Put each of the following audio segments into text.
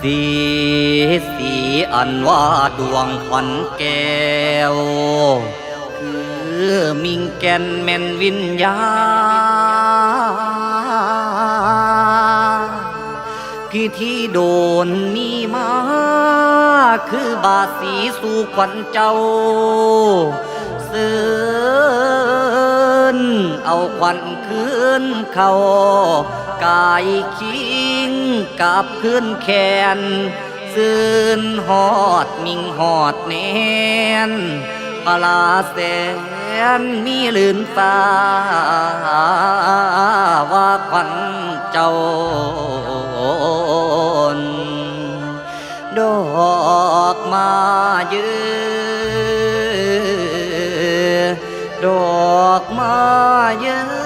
สีสีอันว่าดวงขวัญแก้ว คือมิงแก่นแม่นวิญญาณพิธีโดนมีมา คือบาสีสู่ขวัญเจ้าเสือนเอาควันคืนเขากายคิง กับคืนแขนซื่นหอดมิงหอดเนนปลาแสนมีลื่นฟ้า ว่าควันเจ้าดอกมาเยือดอกมาเยือ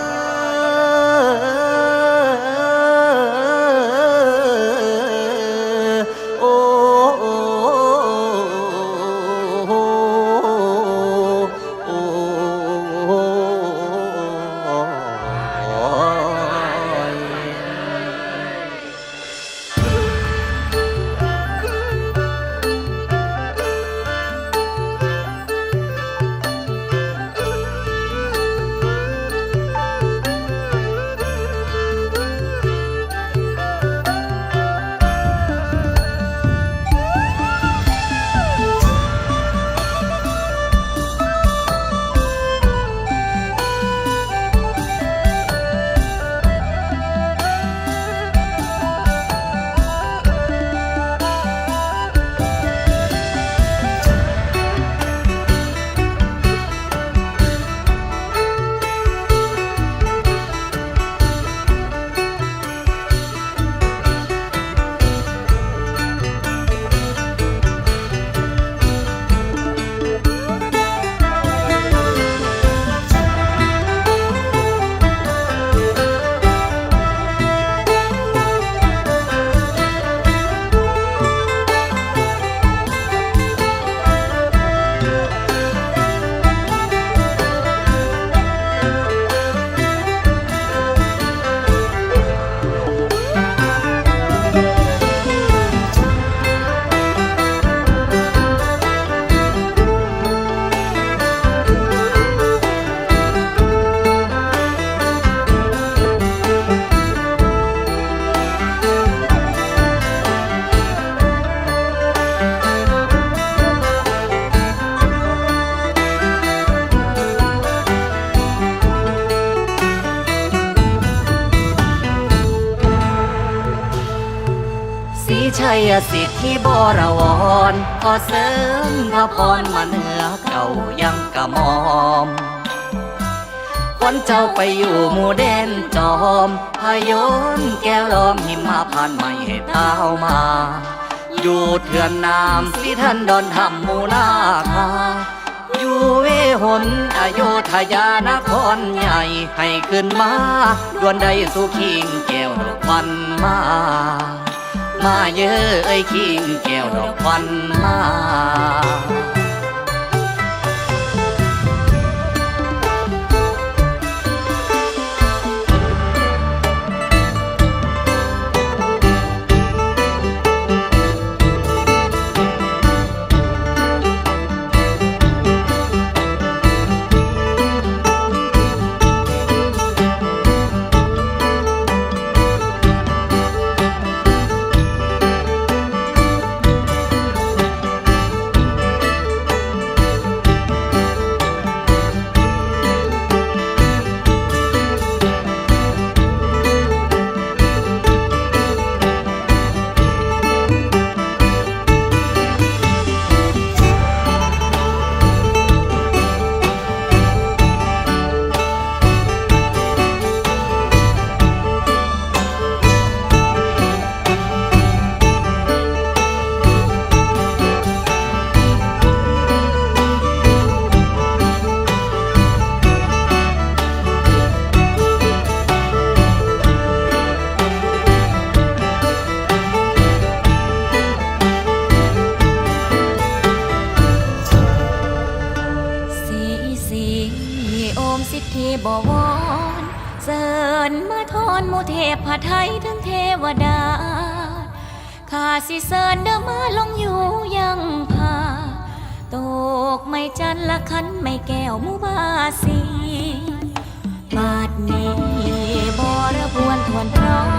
ชัยสิทธิบรวรขอเสริมพระพรมาเหนือเก่ายังกระมอมคนเจ้าไปอยู่หมู่แดนจอมพยนแก้วล้อมหิมมาผ่านไม่ให้เท้ามา อยู่เถื่อนน้ำสิท่านดอนทำหมูนาคาอยู่เวหนอโยธยานครใหญ่ให้ขึ้นมาดวนใดสู่คิงแก้วดอกควันมา มาเยอะเอ้ยคิงแก้วดอกควันมา บวรเสริญมาทอนมูเทพผาไทยถึงเทวดาข้าสิเสินเดิมมาลงอยู่ยังพาตกไม่จันละคันไม่แก้วมุบาสีบาดนี้บระบวนทวนพร้อม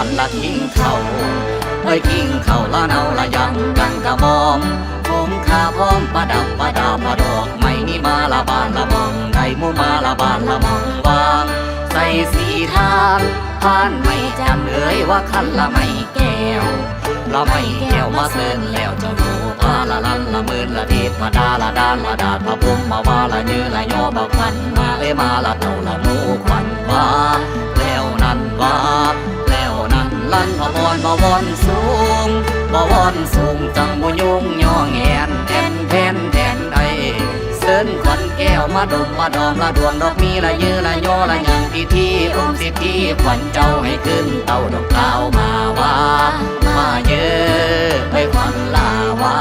วันละทิ้งเขาเอ้ยทิ้งเขาละเนาละยังกันกระบอมผมข้าพร้อมประดับประดาประดอกไม่นี่มาละบานละมองได้หมูมาละบานละมองวางใส่สีทานผ่านไม่จำเอ้ยว่าคันละไม่แก้วละไม่แก้วมาเซินแล้วเจ้าหนูพาละลันละมื่นละเทพมาดาละดานละดาดพระพุมมาว่าละยือละยอบักพันมาเอ้ยมาละเต่าละหนูควันว่าแล้วนั่นว่า ลั่นลั่นพะบอนบวอนสูงบวอนสูงจังบุยุงย่อแงนแทนแทนแทนใดเสินควันแก้วมาดมมาดอมละดวงดอกมีละยือละยอละยังพิธีองค์สิทธิขวัญเจ้าให้ขึ้นเต่าดอกขาวมาว่ามาเยอะไปควันลาว่า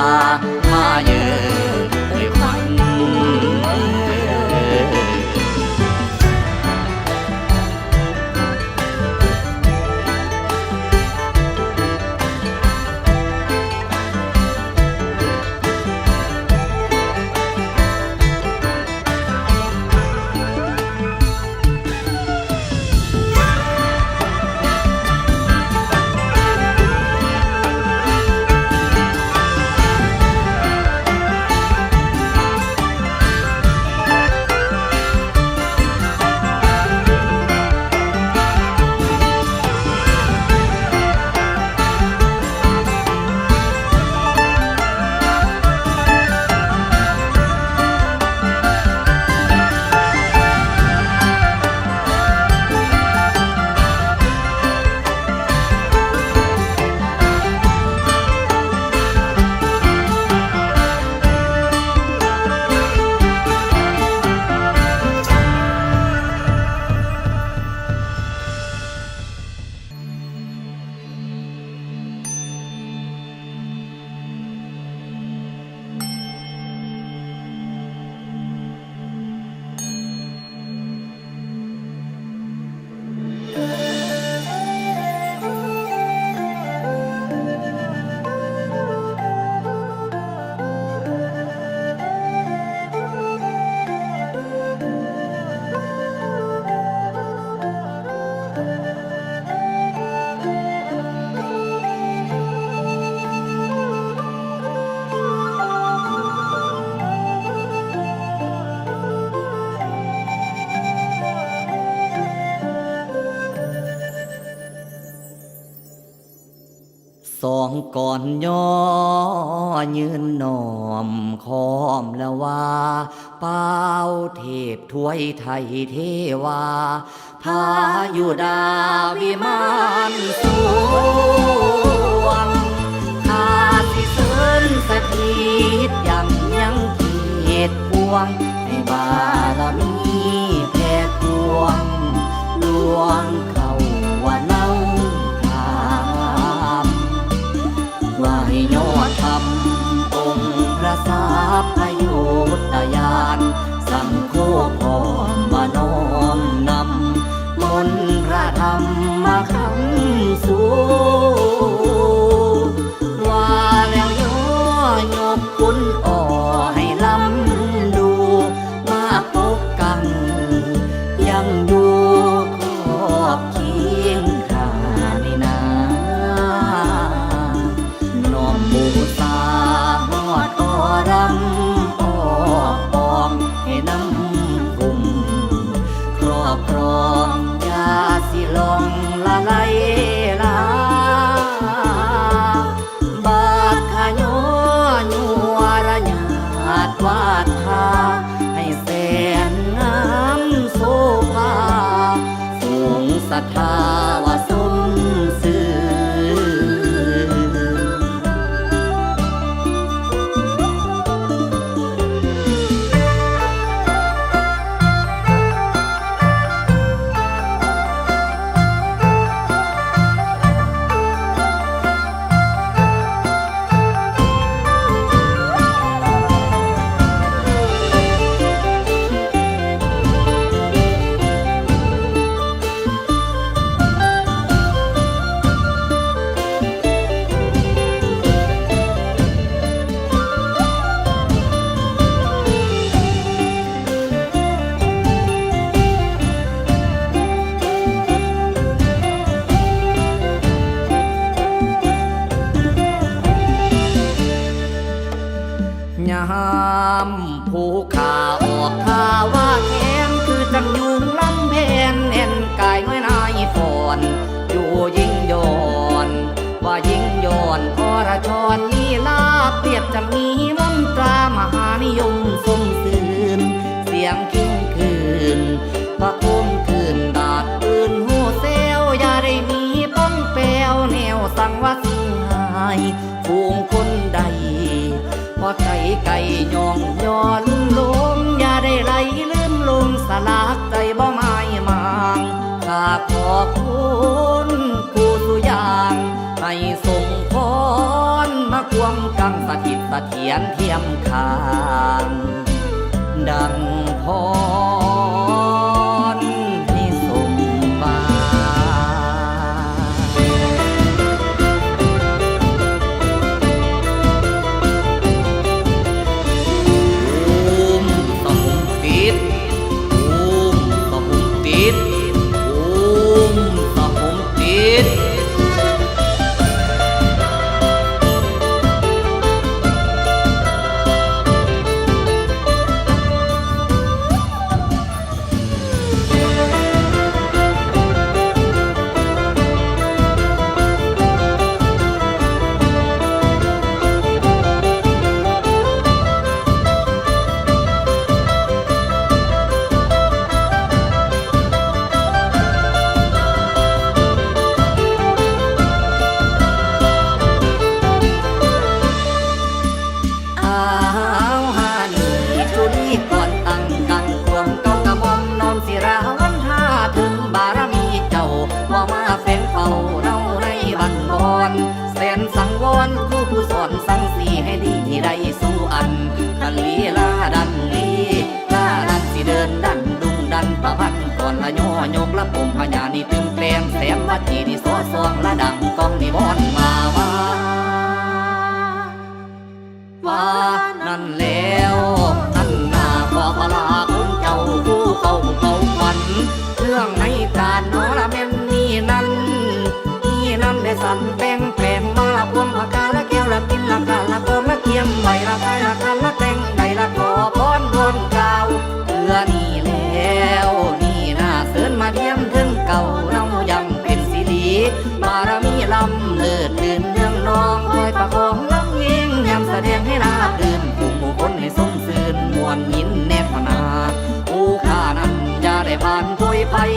สองก่อนย่อยืนนอมคอมล้วว่าเป้าเทพถวยไทยเทวาพาอยู่ดาวิมานสวงข้าสิเสินสถิตยังยังเกียรติพวงให้บารมีแผ่กวงดวง พรมานอมนำมนต์พระธรรมมาคำสู่ what ยามผู้ข่าออกข่าว่าแขนคือจังยุงลำเพนเอ็นกายน้อยนายฝอนอยู่ยิ่งโยนว่ายิ่งโยนพอระชอนลีลาเปรียบจังมีมนตรามหานิยมสมซื่นเสียงกิ้งคืนพระคุมคืนดาดปืนหูเซลอย่าได้มีป้องแปวแนวสังวาสิงหายฟูงคนใด พอไก่ไก่ยองย้อนลงอย่าได้ไหลลืมลงสลากใจบ่ไม้มางข้าขอบคุณผู้สุย่างให้ส่งพรมาควมกังสถิตะเสถียรเทียมคางดังพร อยกละปมพญานี่ตึงแปลงแสมวัดจีนี่สอสองละดังกองนิวรณ์มาว่าว่านั่นแล้วนั่นนาขอพลาคุณเจ้าผู้เขาเขาฝันเรื่องในการโนละเม่นนี่นั่นนี่นั่นได้สั่นแปลงแปลงมาพวงพากาละแก้วละกินละกาละโกมละเกียมใบละกายละกันละ ภัย